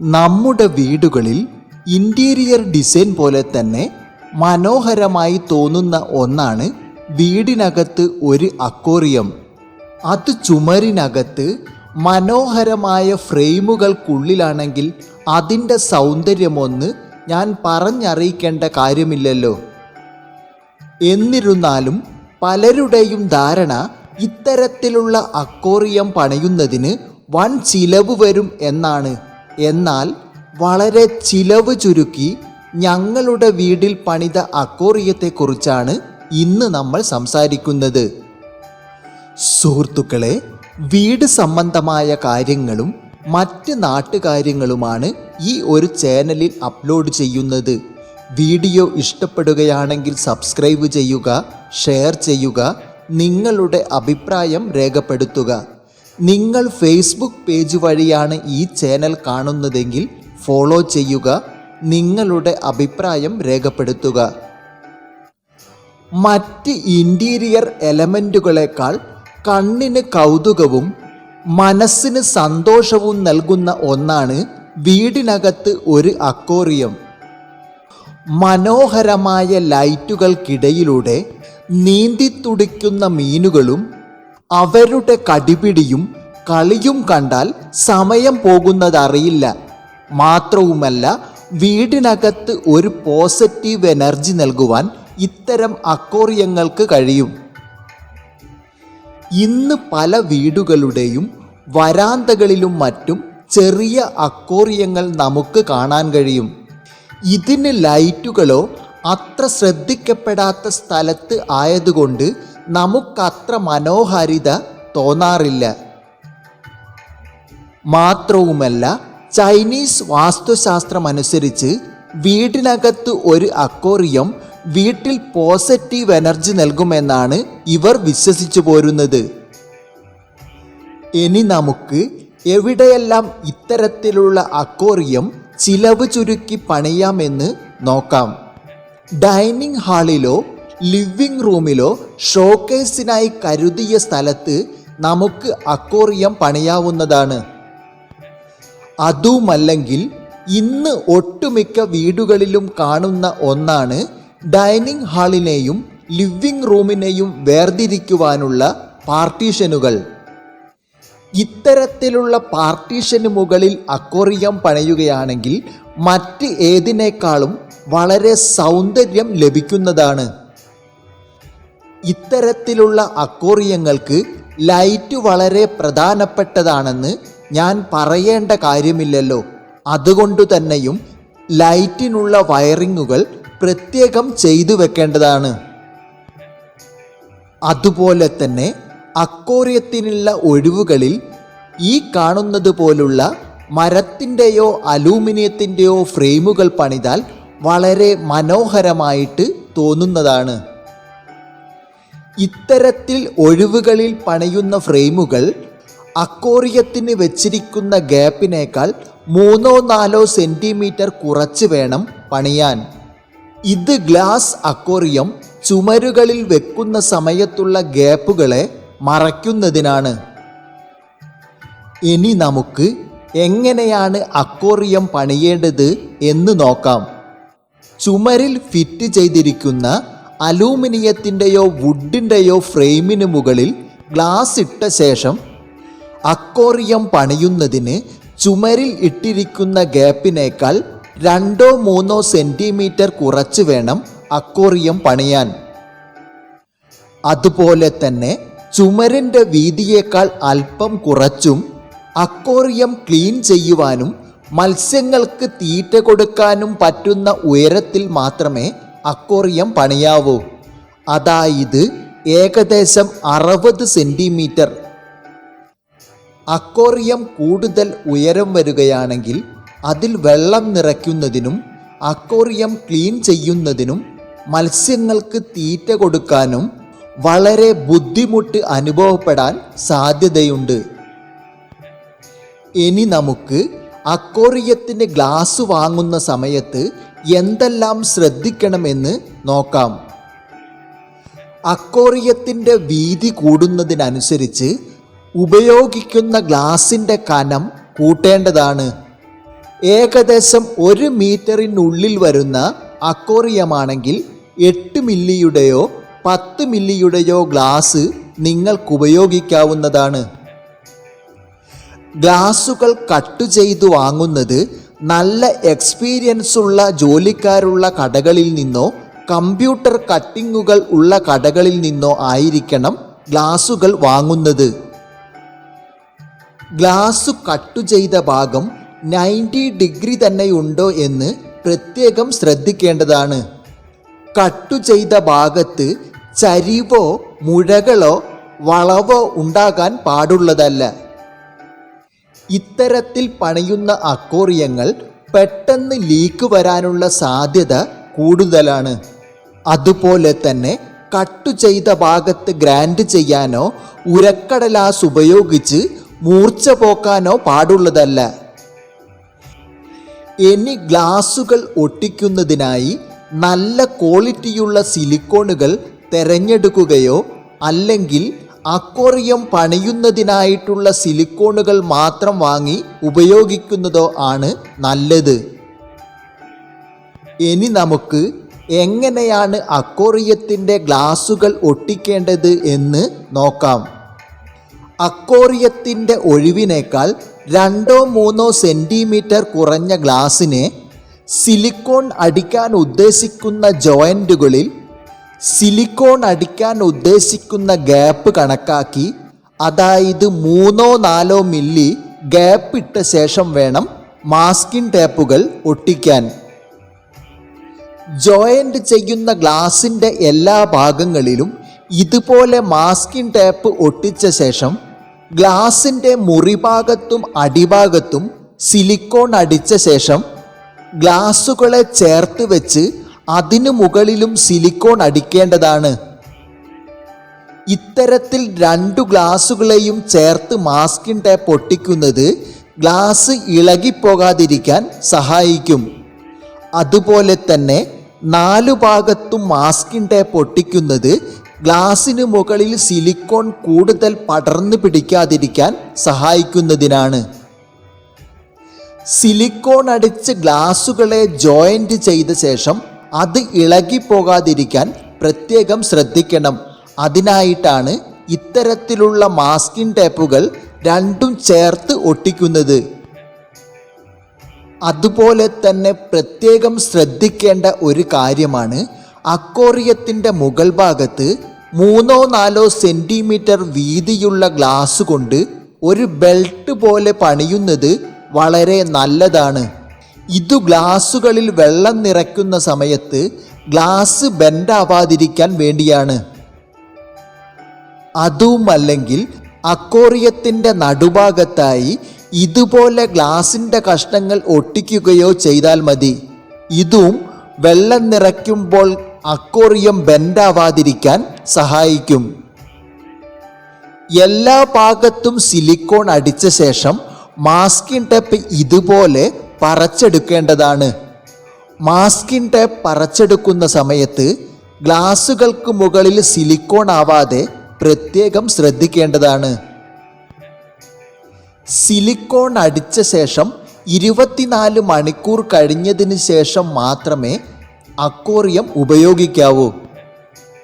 നമ്മുടെ വീടുകളിൽ interior design പോലെ തന്നെ മനോഹരമായി തോന്നുന്ന ഒന്നാണ് വീടിനകത്ത് ഒരു അക്വേറിയം. അത് ചുമരിനകത്ത് മനോഹരമായ ഫ്രെയിമുകൾക്കുള്ളിലാണെങ്കിൽ അതിന്റെ സൗന്ദര്യമൊന്ന് ഞാൻ പറഞ്ഞറിയിക്കേണ്ട കാര്യമില്ലല്ലോ. എന്നിരുന്നാലും പലരുടെയും ധാരണ ഇത്തരത്തിലുള്ള അക്വേറിയം പണിയുന്നതിന് വൺ ചിലവ് വരും എന്നാണ്. എന്നാൽ വളരെ ചിലവ് ചുരുക്കി ഞങ്ങളുടെ വീടിൽ പണിത അക്കോറിയത്തെക്കുറിച്ചാണ് ഇന്ന് നമ്മൾ സംസാരിക്കുന്നത്. സുഹൃത്തുക്കളെ വീട് സംബന്ധമായ കാര്യങ്ങളും മറ്റ് നാട്ടുകാര്യങ്ങളുമാണ് ഈ ഒരു ചാനലിൽ അപ്ലോഡ് ചെയ്യുന്നത്. വീഡിയോ ഇഷ്ടപ്പെടുകയാണെങ്കിൽ സബ്സ്ക്രൈബ് ചെയ്യുക ഷെയർ ചെയ്യുക നിങ്ങളുടെ അഭിപ്രായം രേഖപ്പെടുത്തുക. നിങ്ങൾ ഫേസ്ബുക്ക് പേജ് വഴിയാണ് ഈ ചാനൽ കാണുന്നതെങ്കിൽ ഫോളോ ചെയ്യുക നിങ്ങളുടെ അഭിപ്രായം രേഖപ്പെടുത്തുക. മറ്റ് ഇന്റീരിയർ എലമെന്റുകളെക്കാൾ കണ്ണിന് കൗതുകവും മനസ്സിന് സന്തോഷവും നൽകുന്ന ഒന്നാണ് വീടിനകത്ത് ഒരു അക്കോറിയം മനോഹരമായ ലൈറ്റുകൾക്കിടയിലൂടെ നീന്തിത്തുടിക്കുന്ന മീനുകളും അവരുടെ കടിപിടിയും കളിയും കണ്ടാൽ സമയം പോകുന്നതറിയില്ല. മാത്രവുമല്ല വീടിനകത്ത് ഒരു പോസിറ്റീവ് എനർജി നൽകുവാൻ ഇത്തരം അക്കോറിയങ്ങൾക്ക് കഴിയും. ഇന്ന് പല വീടുകളുടെയും വരാന്തകളിലും മറ്റും ചെറിയ അക്കോറിയങ്ങൾ നമുക്ക് കാണാൻ കഴിയും. ഇതിന് ലൈറ്റുകളോ അത്ര ശ്രദ്ധിക്കപ്പെടാത്ത സ്ഥലത്ത് ആയതുകൊണ്ട് നമുക്കത്ര മനോഹാരിത തോന്നാറില്ല. മാത്രവുമല്ല ചൈനീസ് വാസ്തുശാസ്ത്രമനുസരിച്ച് വീടിനകത്ത് ഒരു അക്വേറിയം വീട്ടിൽ പോസിറ്റീവ് എനർജി നൽകുമെന്നാണ് ഇവർ വിശ്വസിച്ചു പോരുന്നത്. ഇനി നമുക്ക് എവിടെയെല്ലാം ഇത്തരത്തിലുള്ള അക്വേറിയം ചിലവ് ചുരുക്കി പണിയാമെന്ന് നോക്കാം. ഡൈനിങ് ഹാളിലോ ലിവിംഗ് റൂമിലോ ഷോക്കേസിനായി കരുതിയ സ്ഥലത്ത് നമുക്ക് അക്കോറിയം പണിയാവുന്നതാണ്. അതുമല്ലെങ്കിൽ ഇന്ന് ഒട്ടുമിക്ക വീടുകളിലും കാണുന്ന ഒന്നാണ് ഡൈനിങ് ഹാളിനെയും ലിവിംഗ് റൂമിനെയും വേർതിരിക്കുവാനുള്ള പാർട്ടീഷനുകൾ. ഇത്തരത്തിലുള്ള പാർട്ടീഷന് മുകളിൽ അക്കോറിയം പണിയുകയാണെങ്കിൽ മറ്റ് ഏതിനേക്കാളും വളരെ സൗന്ദര്യം ലഭിക്കുന്നതാണ്. ഇത്തരത്തിലുള്ള അക്കോറിയങ്ങൾക്ക് ലൈറ്റ് വളരെ പ്രധാനപ്പെട്ടതാണെന്ന് ഞാൻ പറയേണ്ട കാര്യമില്ലല്ലോ. അതുകൊണ്ടു തന്നെയും ലൈറ്റിനുള്ള വയറിങ്ങുകൾ പ്രത്യേകം ചെയ്തു വെക്കേണ്ടതാണ്. അതുപോലെ തന്നെ അക്കോറിയത്തിനുള്ള ഒഴിവുകളിൽ ഈ കാണുന്നത് പോലുള്ള മരത്തിന്റെയോ അലൂമിനിയത്തിന്റെയോ ഫ്രെയിമുകൾ പണിതാൽ വളരെ മനോഹരമായിട്ട് തോന്നുന്നതാണ്. ഇത്തരത്തിൽ ഒഴിവുകളിൽ പണിയുന്ന ഫ്രെയിമുകൾ അക്കോറിയത്തിന് വെച്ചിരിക്കുന്ന ഗ്യാപ്പിനേക്കാൾ മൂന്നോ നാലോ സെന്റിമീറ്റർ കുറച്ച് വേണം പണിയാൻ. ഇത് ഗ്ലാസ് അക്കോറിയം ചുമരുകളിൽ വെക്കുന്ന സമയത്തുള്ള ഗ്യാപ്പുകളെ മറയ്ക്കുന്നതിനാണ്. ഇനി നമുക്ക് എങ്ങനെയാണ് അക്കോറിയം പണിയേണ്ടത് എന്ന് നോക്കാം. ചുമരിൽ ഫിറ്റ് ചെയ്തിരിക്കുന്ന അലൂമിനിയത്തിന്റെയോ വുഡിന്റെയോ ഫ്രെയിമിന് മുകളിൽ ഗ്ലാസ് ഇട്ട ശേഷം അക്കോറിയം പണിയുന്നതിന് ചുമരിൽ ഇട്ടിരിക്കുന്ന ഗ്യാപ്പിനേക്കാൾ രണ്ടോ മൂന്നോ സെന്റിമീറ്റർ കുറച്ച് വേണം അക്കോറിയം പണിയാൻ. അതുപോലെ തന്നെ ചുമരിന്റെ വീതിയേക്കാൾ അല്പം കുറച്ചും അക്കോറിയം ക്ലീൻ ചെയ്യുവാനും മത്സ്യങ്ങൾക്ക് തീറ്റ കൊടുക്കാനും പറ്റുന്ന ഉയരത്തിൽ മാത്രമേ അക്വേറിയം പണിയാവൂ. അതായത് ഏകദേശം അറുപത് സെന്റിമീറ്റർ അക്വറിയം കൂടുതൽ ഉയരം വരികയാണെങ്കിൽ അതിൽ വെള്ളം നിറയ്ക്കുന്നതിനും അക്വറിയം ക്ലീൻ ചെയ്യുന്നതിനും മത്സ്യങ്ങൾക്ക് തീറ്റ കൊടുക്കാനും വളരെ ബുദ്ധിമുട്ട് അനുഭവപ്പെടാൻ സാധ്യതയുണ്ട്. ഇനി നമുക്ക് അക്കോറിയത്തിന്റെ ഗ്ലാസ് വാങ്ങുന്ന സമയത്ത് എന്തെല്ലാം ശ്രദ്ധിക്കണമെന്ന് നോക്കാം. അക്കോറിയത്തിന്റെ വീതി കൂടുന്നതിനനുസരിച്ച് ഉപയോഗിക്കുന്ന ഗ്ലാസിന്റെ കനം കൂട്ടേണ്ടതാണ്. ഏകദേശം ഒരു മീറ്ററിനുള്ളിൽ വരുന്ന അക്കോറിയമാണെങ്കിൽ എട്ട് മില്ലിയുടെയോ പത്ത് മില്ലിയുടെയോ ഗ്ലാസ് നിങ്ങൾക്ക് ഉപയോഗിക്കാവുന്നതാണ്. ഗ്ലാസുകൾ കട്ട് ചെയ്തു വാങ്ങുന്നത് നല്ല എക്സ്പീരിയൻസ് ഉള്ള ജോലിക്കാരുള്ള കടകളിൽ നിന്നോ കമ്പ്യൂട്ടർ കട്ടിങ്ങുകൾ ഉള്ള കടകളിൽ നിന്നോ ആയിരിക്കണം ഗ്ലാസുകൾ വാങ്ങുന്നത്. ഗ്ലാസ് കട്ട് ചെയ്ത ഭാഗം നയന്റി ഡിഗ്രി തന്നെയുണ്ടോ എന്ന് പ്രത്യേകം ശ്രദ്ധിക്കേണ്ടതാണ്. കട്ടു ചെയ്ത ഭാഗത്ത് ചരിവോ മുഴകളോ വളവോ ഉണ്ടാകാൻ പാടുള്ളതല്ല. ഇത്തരത്തിൽ പണിയുന്ന അക്കോറിയങ്ങൾ പെട്ടെന്ന് ലീക്ക് വരാനുള്ള സാധ്യത കൂടുതലാണ്. അതുപോലെ തന്നെ കട്ട് ചെയ്ത ഭാഗത്ത് ഗ്രാൻഡ് ചെയ്യാനോ ഉരക്കടലാസ് ഉപയോഗിച്ച് മൂർച്ച പോക്കാനോ പാടുള്ളതല്ല. ഇനി ഗ്ലാസുകൾ ഒട്ടിക്കുന്നതിനായി നല്ല ക്വാളിറ്റിയുള്ള സിലിക്കോണുകൾ തിരഞ്ഞെടുക്കുകയോ അല്ലെങ്കിൽ അക്വേറിയം പണിയുന്നതിനായിട്ടുള്ള സിലിക്കോണുകൾ മാത്രം വാങ്ങി ഉപയോഗിക്കുന്നതോ ആണ് നല്ലത്. ഇനി നമുക്ക് എങ്ങനെയാണ് അക്കോറിയത്തിന്റെ ഗ്ലാസുകൾ ഒട്ടിക്കേണ്ടത് എന്ന് നോക്കാം. അക്കോറിയത്തിന്റെ ഒഴിവിനേക്കാൾ രണ്ടോ മൂന്നോ സെന്റിമീറ്റർ കുറഞ്ഞ ഗ്ലാസിനെ സിലിക്കോൺ അടിക്കാൻ ഉദ്ദേശിക്കുന്ന ജോയിന്റുകളിൽ സിലിക്കോൺ അടിക്കാൻ ഉദ്ദേശിക്കുന്ന ഗ്യാപ്പ് കണക്കാക്കി അതായത് മൂന്നോ നാലോ മില്ലി ഗ്യാപ്പ് ഇട്ട ശേഷം വേണം മാസ്കിൻ ടേപ്പുകൾ ഒട്ടിക്കാൻ. ജോയിന്റ് ചെയ്യുന്ന ഗ്ലാസിന്റെ എല്ലാ ഭാഗങ്ങളിലും ഇതുപോലെ മാസ്കിൻ ടേപ്പ് ഒട്ടിച്ച ശേഷം ഗ്ലാസിന്റെ മുറിഭാഗത്തും അടിഭാഗത്തും സിലിക്കോൺ അടിച്ച ശേഷം ഗ്ലാസുകളെ ചേർത്ത് വെച്ച് അതിനു മുകളിലും സിലിക്കോൺ അടിക്കേണ്ടതാണ്. ഇത്തരത്തിൽ രണ്ടു ഗ്ലാസുകളെയും ചേർത്ത് മാസ്കിൻ ടേപ്പ് ഒട്ടിക്കുന്നത് ഗ്ലാസ് ഇളകിപ്പോകാതിരിക്കാൻ സഹായിക്കും. അതുപോലെ തന്നെ നാലു ഭാഗത്തും മാസ്കിൻ ടേപ്പ് ഒട്ടിക്കുന്നത് ഗ്ലാസിന് മുകളിൽ സിലിക്കോൺ കൂടുതൽ പടർന്നു പിടിക്കാതിരിക്കാൻ സഹായിക്കുന്നതിനാണ്. സിലിക്കോൺ അടിച്ച് ഗ്ലാസുകളെ ജോയിന്റ് ചെയ്ത ശേഷം അത് ഇളകിപ്പോകാതിരിക്കാൻ പ്രത്യേകം ശ്രദ്ധിക്കണം. അതിനായിട്ടാണ് ഇത്തരത്തിലുള്ള മാസ്കിംഗ് ടേപ്പുകൾ രണ്ടും ചേർത്ത് ഒട്ടിക്കുന്നത്. അതുപോലെ തന്നെ പ്രത്യേകം ശ്രദ്ധിക്കേണ്ട ഒരു കാര്യമാണ് അക്കോറിയത്തിന്റെ മുകൾ ഭാഗത്ത് മൂന്നോ നാലോ സെന്റിമീറ്റർ വീതിയുള്ള ഗ്ലാസ് കൊണ്ട് ഒരു ബെൽറ്റ് പോലെ പണിയുന്നത് വളരെ നല്ലതാണ്. ഇതു ഗ്ലാസ്സുകളിൽ വെള്ളം നിറയ്ക്കുന്ന സമയത്ത് ഗ്ലാസ് ബെൻഡാവാതിരിക്കാൻ വേണ്ടിയാണ്. അതുമല്ലെങ്കിൽ അക്കോറിയത്തിന്റെ നടുഭാഗത്തായി ഇതുപോലെ ഗ്ലാസിന്റെ കഷ്ണങ്ങൾ ഒട്ടിക്കുകയോ ചെയ്താൽ മതി. ഇതും വെള്ളം നിറയ്ക്കുമ്പോൾ അക്കോറിയം ബെൻഡാവാതിരിക്കാൻ സഹായിക്കും. എല്ലാ ഭാഗത്തും സിലിക്കോൺ അടിച്ച ശേഷം മാസ്കിൻ ടെപ്പ് ഇതുപോലെ പറച്ചെടുക്കേണ്ടതാണ്. മാസ്കിൻ ടേപ്പ് പറച്ചെടുക്കുന്ന സമയത്ത് ഗ്ലാസുകൾക്ക് മുകളിൽ സിലിക്കോൺ ആവാതെ പ്രത്യേകം ശ്രദ്ധിക്കേണ്ടതാണ്. സിലിക്കോൺ അടിച്ച ശേഷം ഇരുപത്തിനാല് മണിക്കൂർ കഴിഞ്ഞതിന് ശേഷം മാത്രമേ അക്വേറിയം ഉപയോഗിക്കാവൂ.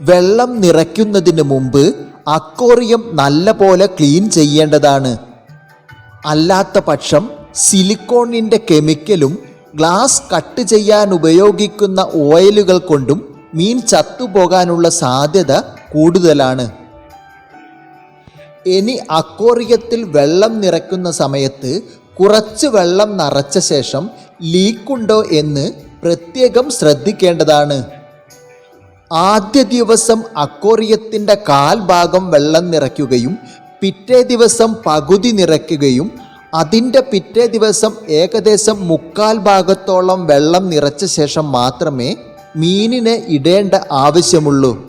വെള്ളം നിറയ്ക്കുന്നതിന് മുമ്പ് അക്വേറിയം നല്ലപോലെ ക്ലീൻ ചെയ്യേണ്ടതാണ്. അല്ലാത്ത പക്ഷം സിലിക്കോണിന്റെ കെമിക്കലും ഗ്ലാസ് കട്ട് ചെയ്യാൻ ഉപയോഗിക്കുന്ന ഓയിലുകൾ കൊണ്ടും മീൻ ചത്തുപോകാനുള്ള സാധ്യത കൂടുതലാണ്. ഇനി അക്കോറിയത്തിൽ വെള്ളം നിറയ്ക്കുന്ന സമയത്ത് കുറച്ച് വെള്ളം നിറച്ച ശേഷം ലീക്കുണ്ടോ എന്ന് പ്രത്യേകം ശ്രദ്ധിക്കേണ്ടതാണ്. ആദ്യ ദിവസം അക്വേറിയത്തിന്റെ കാൽഭാഗം വെള്ളം നിറയ്ക്കുകയും പിറ്റേ ദിവസം പകുതി നിറയ്ക്കുകയും അതിന്റെ പിറ്റേ ദിവസം ഏകദേശം മുക്കാൽ ഭാഗത്തോളം വെള്ളം നിറച്ച ശേഷം മാത്രമേ മീനിനെ ഇടേണ്ട ആവശ്യമുള്ളൂ.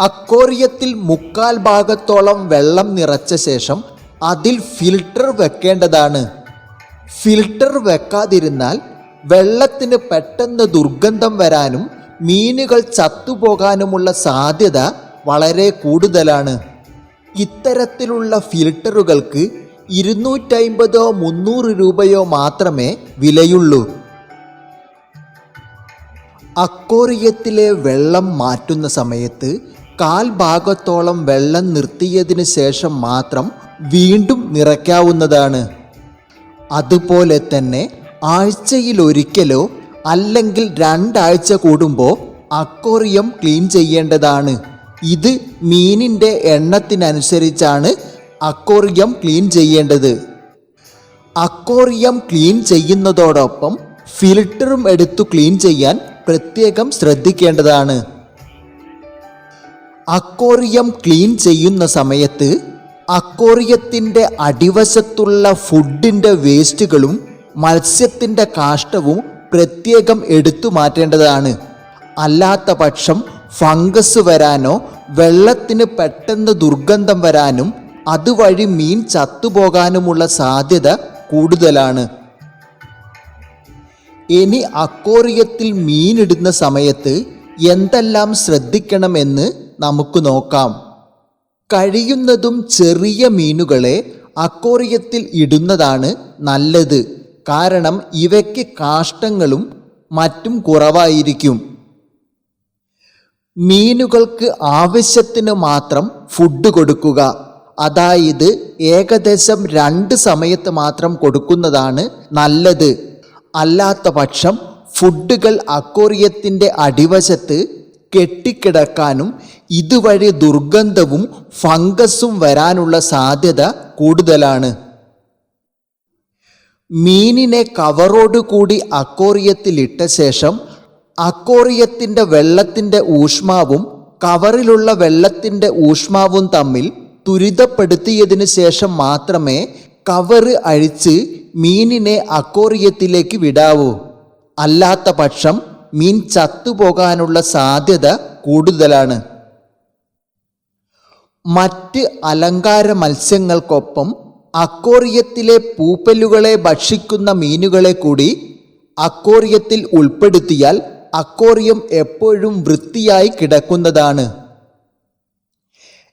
അക്കോറിയത്തിൽ മുക്കാൽ ഭാഗത്തോളം വെള്ളം നിറച്ച ശേഷം അതിൽ ഫിൽട്ടർ വെക്കേണ്ടതാണ്. ഫിൽട്ടർ വെക്കാതിരുന്നാൽ വെള്ളത്തിന് പെട്ടെന്ന് ദുർഗന്ധം വരാനും മീനുകൾ ചത്തുപോകാനുമുള്ള സാധ്യത വളരെ കൂടുതലാണ്. ഇത്തരത്തിലുള്ള ഫിൽട്ടറുകൾക്ക് ഇരുന്നൂറ്റമ്പതോ മുന്നൂറ് രൂപയോ മാത്രമേ വിലയുള്ളൂ. അക്കോറിയത്തിലെ വെള്ളം മാറ്റുന്ന സമയത്ത് കാൽ ഭാഗത്തോളം വെള്ളം നിർത്തിയതിന് ശേഷം മാത്രം വീണ്ടും നിറയ്ക്കാവുന്നതാണ്. അതുപോലെ തന്നെ ആഴ്ചയിലൊരിക്കലോ അല്ലെങ്കിൽ രണ്ടാഴ്ച കൂടുമ്പോൾ അക്കോറിയം ക്ലീൻ ചെയ്യേണ്ടതാണ്. ഇത് മീനിന്റെ എണ്ണത്തിനനുസരിച്ചാണ് അക്കോറിയം ക്ലീൻ ചെയ്യേണ്ടത്. അക്കോറിയം ക്ലീൻ ചെയ്യുന്നതോടൊപ്പം ഫിൽറ്ററും എടുത്തു ക്ലീൻ ചെയ്യാൻ പ്രത്യേകം ശ്രദ്ധിക്കേണ്ടതാണ്. അക്കോറിയം ക്ലീൻ ചെയ്യുന്ന സമയത്ത് അക്കോറിയത്തിന്റെ അടിവശത്തുള്ള ഫുഡിന്റെ വേസ്റ്റുകളും മത്സ്യത്തിന്റെ കാഷ്ടവും പ്രത്യേകം എടുത്തു മാറ്റേണ്ടതാണ്. അല്ലാത്ത പക്ഷം ഫംഗസ് വരാനോ വെള്ളത്തിന് പെട്ടെന്ന് ദുർഗന്ധം വരാനും അതുവഴി മീൻ ചത്തുപോകാനുമുള്ള സാധ്യത കൂടുതലാണ്. ഇനി അക്കോറിയത്തിൽ മീനിടുന്ന സമയത്ത് എന്തെല്ലാം ശ്രദ്ധിക്കണമെന്ന് നമുക്ക് നോക്കാം. കഴിയുന്നതും ചെറിയ മീനുകളെ അക്കോറിയത്തിൽ ഇടുന്നതാണ് നല്ലത്. കാരണം ഇവയ്ക്ക് കാഷ്ടങ്ങളും മറ്റും കുറവായിരിക്കും. മീനുകൾക്ക് ആവശ്യത്തിന് മാത്രം ഫുഡ് കൊടുക്കുക. അതായത് ഏകദേശം രണ്ട് സമയത്ത് മാത്രം കൊടുക്കുന്നതാണ് നല്ലത്. അല്ലാത്ത പക്ഷം ഫുഡുകൾ അക്കോറിയത്തിന്റെ അടിവശത്ത് കെട്ടിക്കിടക്കാനും ഇതുവഴി ദുർഗന്ധവും ഫംഗസും വരാനുള്ള സാധ്യത കൂടുതലാണ്. മീനിനെ കവറോട് കൂടി അക്വേറിയത്തിൽ ശേഷം അക്വേറിയത്തിന്റെ വെള്ളത്തിന്റെ ഊഷ്മാവും കവറിലുള്ള വെള്ളത്തിന്റെ ഊഷ്മാവും തമ്മിൽ തുരിതപ്പെടുത്തിയതിന് ശേഷം മാത്രമേ കവറ് അഴിച്ച് മീനിനെ അക്കോറിയത്തിലേക്ക് വിടാവൂ. അല്ലാത്ത പക്ഷം മീൻ ചത്തുപോകാനുള്ള സാധ്യത കൂടുതലാണ്. മറ്റ് അലങ്കാര മത്സ്യങ്ങൾക്കൊപ്പം അക്കോറിയത്തിലെ പൂപ്പലുകളെ ഭക്ഷിക്കുന്ന മീനുകളെ കൂടി അക്കോറിയത്തിൽ ഉൾപ്പെടുത്തിയാൽ അക്വേറിയം എപ്പോഴും വൃത്തിയായി കിടക്കുന്നതാണ്.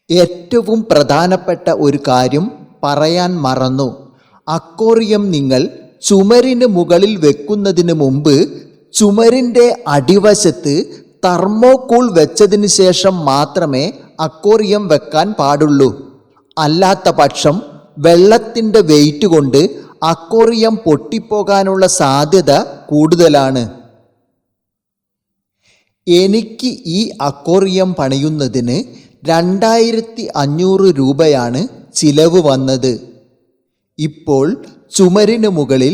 ഏറ്റവും പ്രധാനപ്പെട്ട ഒരു കാര്യം പറയാൻ മറന്നു. അക്കോറിയം നിങ്ങൾ ചുമരിന് മുകളിൽ വെക്കുന്നതിന് മുമ്പ് ചുമരിന്റെ അടിവശത്ത് തെർമോകൂൾ വെച്ചതിന് ശേഷം മാത്രമേ അക്കോറിയം വെക്കാൻ പാടുള്ളൂ. അല്ലാത്ത പക്ഷം വെള്ളത്തിന്റെ വെയിറ്റ് കൊണ്ട് അക്കോറിയം പൊട്ടിപ്പോകാനുള്ള സാധ്യത കൂടുതലാണ്. എനിക്ക് ഈ അക്വേറിയം പണിയുന്നതിന് രണ്ടായിരത്തി അഞ്ഞൂറ് രൂപയാണ് ചിലവ് വന്നത്. ഇപ്പോൾ ചുമരിന് മുകളിൽ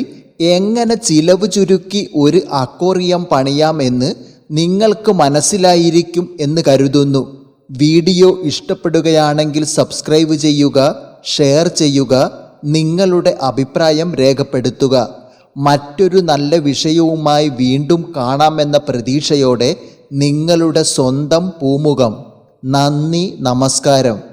എങ്ങനെ ചിലവ് ചുരുക്കി ഒരു അക്വേറിയം പണിയാമെന്ന് നിങ്ങൾക്ക് മനസ്സിലായിരിക്കും എന്ന് കരുതുന്നു. വീഡിയോ ഇഷ്ടപ്പെടുകയാണെങ്കിൽ സബ്സ്ക്രൈബ് ചെയ്യുക ഷെയർ ചെയ്യുക നിങ്ങളുടെ അഭിപ്രായം രേഖപ്പെടുത്തുക. മറ്റൊരു നല്ല വിഷയവുമായി വീണ്ടും കാണാമെന്ന പ്രതീക്ഷയോടെ നിങ്ങളുടെ സ്വന്തം പൂമുഖം. നന്ദി നമസ്കാരം.